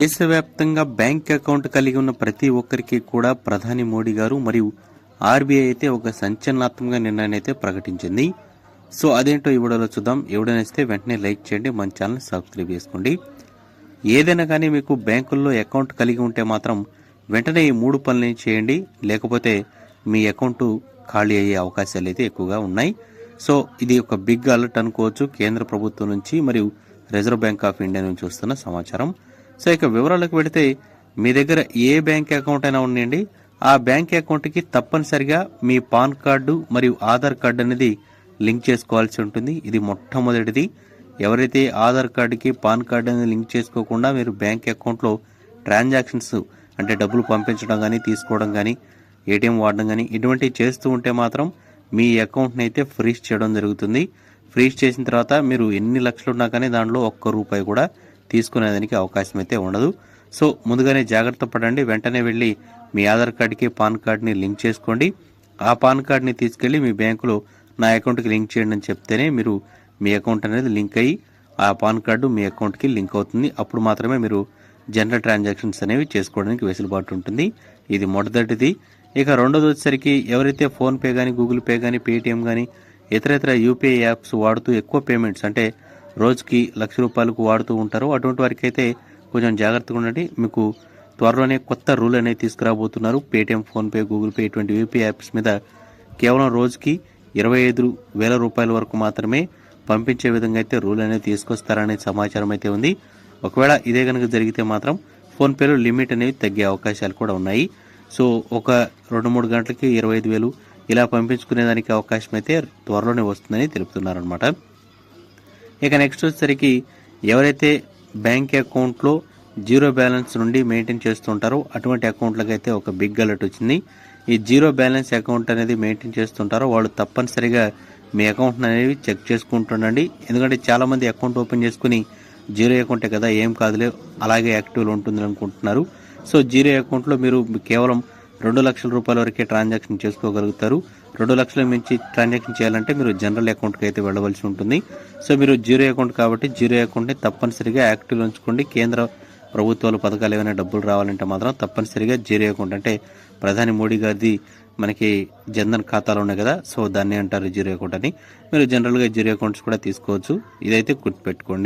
దేశవ్యాప్తంగా bank account కలిగి ఉన్న ప్రతి ఒక్కరికి కూడా ప్రధాని మోడీ గారు మరియు ఆర్బీఐ అయితే ఒక సంచలనాత్మక నిర్ణయాన్ని అయితే ప్రకటించింది. సో అదేంటో ఈ వీడియోలో చూద్దాం. ఎవడైనా వెంటనే లైక్ చేయండి. మన ఛానల్ సబ్స్క్రైబ్ చేసుకోండి. ఏదైనా కానీ మీకు బ్యాంకుల్లో అకౌంట్ కలిగి ఉంటే మాత్రం వెంటనే ఈ మూడు పనులని చేయండి. లేకపోతే మీ అకౌంట్ ఖాళీ అయ్యే అవకాశాలు అయితే ఎక్కువగా ఉన్నాయి. సో ఇది ఒక బిగ్ అలర్ట్ అనుకోవచ్చు. కేంద్ర ప్రభుత్వం నుంచి మరియు రిజర్వ్ బ్యాంక్ ఆఫ్ ఇండియా నుంచి వస్తున్న సమాచారం. సో ఇక వివరాలకు వెళితే మీ దగ్గర ఏ బ్యాంక్ అకౌంట్ అయినా ఉండండి ఆ బ్యాంక్ అకౌంట్కి తప్పనిసరిగా మీ పాన్ కార్డు మరియు ఆధార్ కార్డు అనేది లింక్ చేసుకోవాల్సి ఉంటుంది. ఇది మొట్టమొదటిది. ఎవరైతే ఆధార్ కార్డుకి పాన్ కార్డు అనేది లింక్ చేసుకోకుండా మీరు బ్యాంక్ అకౌంట్లో ట్రాన్సాక్షన్స్ అంటే డబ్బులు పంపించడం కానీ తీసుకోవడం కానీ ఏటీఎం వాడడం కానీ ఇటువంటివి చేస్తూ ఉంటే మాత్రం మీ అకౌంట్ని అయితే ఫ్రీజ్ చేయడం జరుగుతుంది. ఫ్రీజ్ చేసిన తర్వాత మీరు ఎన్ని లక్షలు ఉన్నా కానీ దాంట్లో ఒక్క రూపాయి కూడా తీసుకునేదానికి అవకాశం అయితే ఉండదు. సో ముందుగానే జాగ్రత్త పడండి. వెంటనే వెళ్ళి మీ ఆధార్ కార్డుకి పాన్ కార్డ్ని లింక్ చేసుకోండి. ఆ పాన్ కార్డ్ని తీసుకెళ్ళి మీ బ్యాంకులో నా అకౌంట్కి లింక్ చేయండి అని చెప్తేనే మీరు మీ అకౌంట్ అనేది లింక్ అయ్యి ఆ పాన్ కార్డు మీ అకౌంట్కి లింక్ అవుతుంది. అప్పుడు మాత్రమే మీరు జనరల్ ట్రాన్సాక్షన్స్ అనేవి చేసుకోవడానికి వెసులుబాటు ఉంటుంది. ఇది మొదటిది. ఇక రెండోది వచ్చేసరికి ఎవరైతే ఫోన్పే కానీ గూగుల్ పే కానీ పేటిఎం కానీ ఇతర ఇతర యూపీఐ యాప్స్ వాడుతూ ఎక్కువ పేమెంట్స్ అంటే రోజుకి లక్ష రూపాయలకు వాడుతూ ఉంటారో. అటువంటి వారికి అయితే కొంచెం జాగ్రత్తగా ఉండండి. మీకు త్వరలోనే కొత్త రూల్ అనేది తీసుకురాబోతున్నారు. పేటిఎం ఫోన్పే గూగుల్ పే ఇటువంటి యూపీఐ యాప్స్ మీద కేవలం రోజుకి ఇరవై ఐదు వేల రూపాయల వరకు మాత్రమే పంపించే విధంగా అయితే రూల్ అనేది తీసుకొస్తారనే సమాచారం అయితే ఉంది. ఒకవేళ ఇదే కనుక జరిగితే మాత్రం ఫోన్పేలో లిమిట్ అనేవి తగ్గే అవకాశాలు కూడా ఉన్నాయి. సో ఒక రెండు మూడు గంటలకి ఇరవై ఐదు వేలు ఇలా పంపించుకునేదానికి అవకాశం అయితే త్వరలోనే వస్తుందని తెలుపుతున్నారనమాట ఇక నెక్స్ట్ వచ్చేసరికి ఎవరైతే బ్యాంక్ అకౌంట్లో జీరో బ్యాలెన్స్ నుండి మెయింటైన్ చేస్తుంటారో అటువంటి అకౌంట్లకు అయితే ఒక బిగ్ అలర్ట్ వచ్చింది. ఈ జీరో బ్యాలెన్స్ అకౌంట్ అనేది మెయింటైన్ చేస్తుంటారో వాళ్ళు తప్పనిసరిగా మీ అకౌంట్ అనేది చెక్ చేసుకుంటుండండి ఎందుకంటే చాలామంది అకౌంట్ ఓపెన్ చేసుకుని జీరో అకౌంటే కదా ఏం కాదులే అలాగే యాక్టివ్లో ఉంటుంది అనుకుంటున్నారు. సో జీరో అకౌంట్లో మీరు కేవలం రెండు లక్షల రూపాయల వరకే ట్రాన్సాక్షన్ చేసుకోగలుగుతారు. రెండు లక్షల మించి ట్రాన్సాక్షన్ చేయాలంటే మీరు జనరల్ అకౌంట్కి అయితే వెళ్ళవలసి ఉంటుంది. సో మీరు జీరో అకౌంట్ కాబట్టి జీరో అకౌంట్ని తప్పనిసరిగా యాక్టివ్లో ఉంచుకోండి. కేంద్ర ప్రభుత్వాలు పథకాలు ఏమైనా డబ్బులు రావాలంటే మాత్రం తప్పనిసరిగా జీరో అకౌంట్ అంటే ప్రధాని మోడీ గారిది మనకి జన్ధన్ ఖాతాలు ఉన్నాయి కదా సో దాన్ని అంటారు జీరో అకౌంట్ అని. మీరు జనరల్గా జీరో అకౌంట్స్ కూడా తీసుకోవచ్చు. ఇదైతే గుర్తుపెట్టుకోండి.